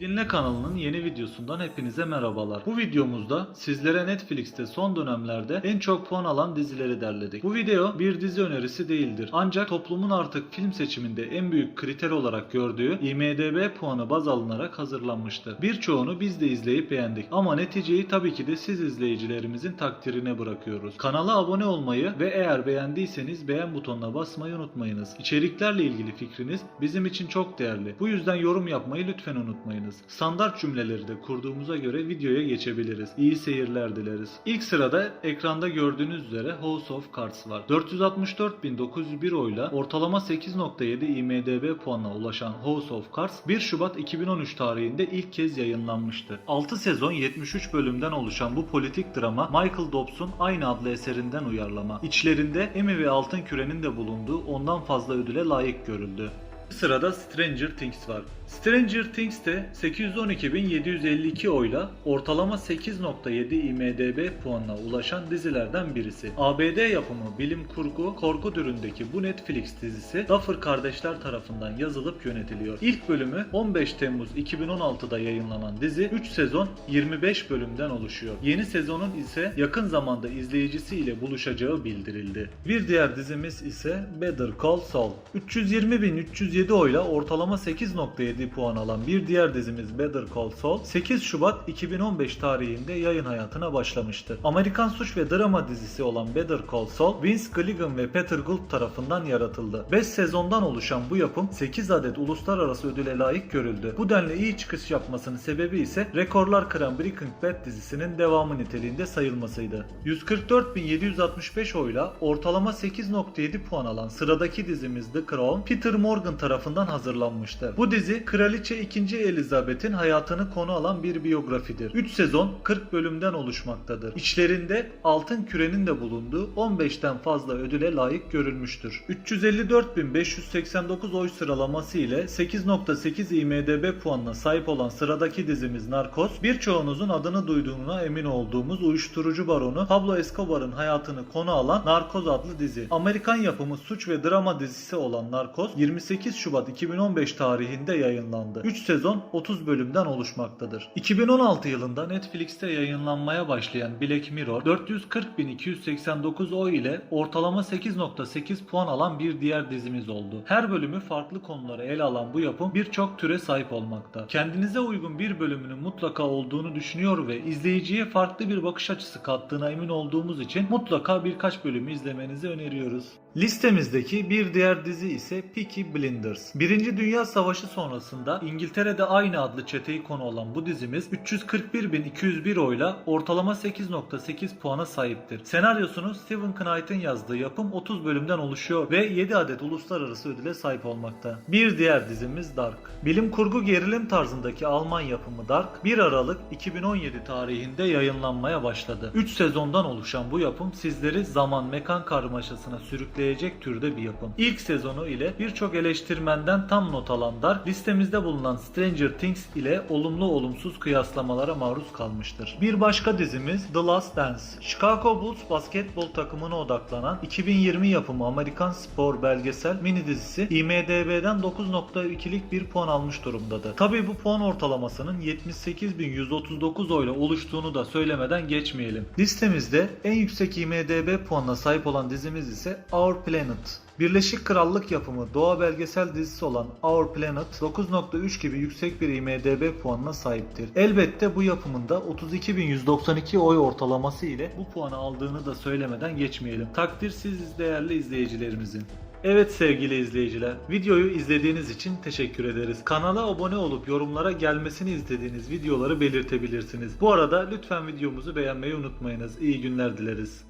Dinle kanalının yeni videosundan hepinize merhabalar. Bu videomuzda sizlere Netflix'te son dönemlerde en çok puan alan dizileri derledik. Bu video bir dizi önerisi değildir. Ancak toplumun artık film seçiminde en büyük kriter olarak gördüğü IMDB puanı baz alınarak hazırlanmıştır. Birçoğunu biz de izleyip beğendik ama neticeyi tabii ki de siz izleyicilerimizin takdirine bırakıyoruz. Kanala abone olmayı ve eğer beğendiyseniz beğen butonuna basmayı unutmayınız. İçeriklerle ilgili fikriniz bizim için çok değerli. Bu yüzden yorum yapmayı lütfen unutmayınız. Standart cümleleri de kurduğumuza göre videoya geçebiliriz. İyi seyirler dileriz. İlk sırada ekranda gördüğünüz üzere House of Cards var. 464.901 oyla ortalama 8.7 IMDB puanına ulaşan House of Cards 1 Şubat 2013 tarihinde ilk kez yayınlanmıştı. 6 sezon 73 bölümden oluşan bu politik drama Michael Dobbs'un aynı adlı eserinden uyarlama. İçlerinde Emmy ve Altın Küre'nin de bulunduğu ondan fazla ödüle layık görüldü. Sırada Stranger Things var. Stranger Things de 812.752 oyla ortalama 8.7 IMDB puanına ulaşan dizilerden birisi. ABD yapımı bilim kurgu, korku türündeki bu Netflix dizisi Duffer kardeşler tarafından yazılıp yönetiliyor. İlk bölümü 15 Temmuz 2016'da yayınlanan dizi 3 sezon 25 bölümden oluşuyor. Yeni sezonun ise yakın zamanda izleyicisiyle buluşacağı bildirildi. Bir diğer dizimiz ise Better Call Saul. 320.307 oyla ortalama 8.7 puan alan bir diğer dizimiz Better Call Saul 8 Şubat 2015 tarihinde yayın hayatına başlamıştır. Amerikan suç ve drama dizisi olan Better Call Saul Vince Gilligan ve Peter Gould tarafından yaratıldı. 5 sezondan oluşan bu yapım 8 adet uluslararası ödüle layık görüldü. Bu denli iyi çıkış yapmasının sebebi ise rekorlar kıran Breaking Bad dizisinin devamı niteliğinde sayılmasıydı. 144.765 oyla ortalama 8.7 puan alan sıradaki dizimiz The Crown Peter Morgan tarafından hazırlanmıştı. Bu dizi Kraliçe 2. Elizabeth'in hayatını konu alan bir biyografidir. 3 sezon 40 bölümden oluşmaktadır. İçlerinde Altın Küre'nin de bulunduğu 15'ten fazla ödüle layık görülmüştür. 354.589 oy sıralaması ile 8.8 IMDB puanına sahip olan sıradaki dizimiz Narcos, birçoğunuzun adını duyduğuna emin olduğumuz uyuşturucu baronu Pablo Escobar'ın hayatını konu alan Narcos adlı dizi. Amerikan yapımı suç ve drama dizisi olan Narcos 28 Şubat 2015 tarihinde yayınlandı. 3 sezon 30 bölümden oluşmaktadır. 2016 yılında Netflix'te yayınlanmaya başlayan Black Mirror 440.289 oy ile ortalama 8.8 puan alan bir diğer dizimiz oldu. Her bölümü farklı konuları ele alan bu yapım birçok türe sahip olmakta. Kendinize uygun bir bölümünün mutlaka olduğunu düşünüyor ve izleyiciye farklı bir bakış açısı kattığına emin olduğumuz için mutlaka birkaç bölümü izlemenizi öneriyoruz. Listemizdeki bir diğer dizi ise Peaky Blinders. Birinci Dünya Savaşı sonrasında İngiltere'de aynı adlı çeteyi konu olan bu dizimiz 341.201 oyla ortalama 8.8 puana sahiptir. Senaryosunu Stephen Knight'ın yazdığı yapım 30 bölümden oluşuyor ve 7 adet uluslararası ödüle sahip olmakta. Bir diğer dizimiz Dark. Bilim kurgu gerilim tarzındaki Alman yapımı Dark 1 Aralık 2017 tarihinde yayınlanmaya başladı. 3 sezondan oluşan bu yapım sizleri zaman mekan karmaşasına sürükleyecek türde bir yapım. İlk sezonu ile birçok eleştirmenden tam not alan Dark listemizde bulunan Stranger Things ile olumlu olumsuz kıyaslamalara maruz kalmıştır. Bir başka dizimiz The Last Dance. Chicago Bulls basketbol takımına odaklanan 2020 yapımı Amerikan spor belgesel mini dizisi IMDB'den 9.2'lik bir puan almış durumdadır. Tabii bu puan ortalamasının 78.139 oyla oluştuğunu da söylemeden geçmeyelim. Listemizde en yüksek IMDB puanına sahip olan dizimiz ise Our Planet. Birleşik Krallık yapımı doğa belgesel dizisi olan Our Planet 9.3 gibi yüksek bir IMDB puanına sahiptir. Elbette bu yapımında 32.192 oy ortalaması ile bu puanı aldığını da söylemeden geçmeyelim. Takdir siz değerli izleyicilerimizin. Evet sevgili izleyiciler, videoyu izlediğiniz için teşekkür ederiz. Kanala abone olup yorumlara gelmesini istediğiniz videoları belirtebilirsiniz. Bu arada lütfen videomuzu beğenmeyi unutmayınız. İyi günler dileriz.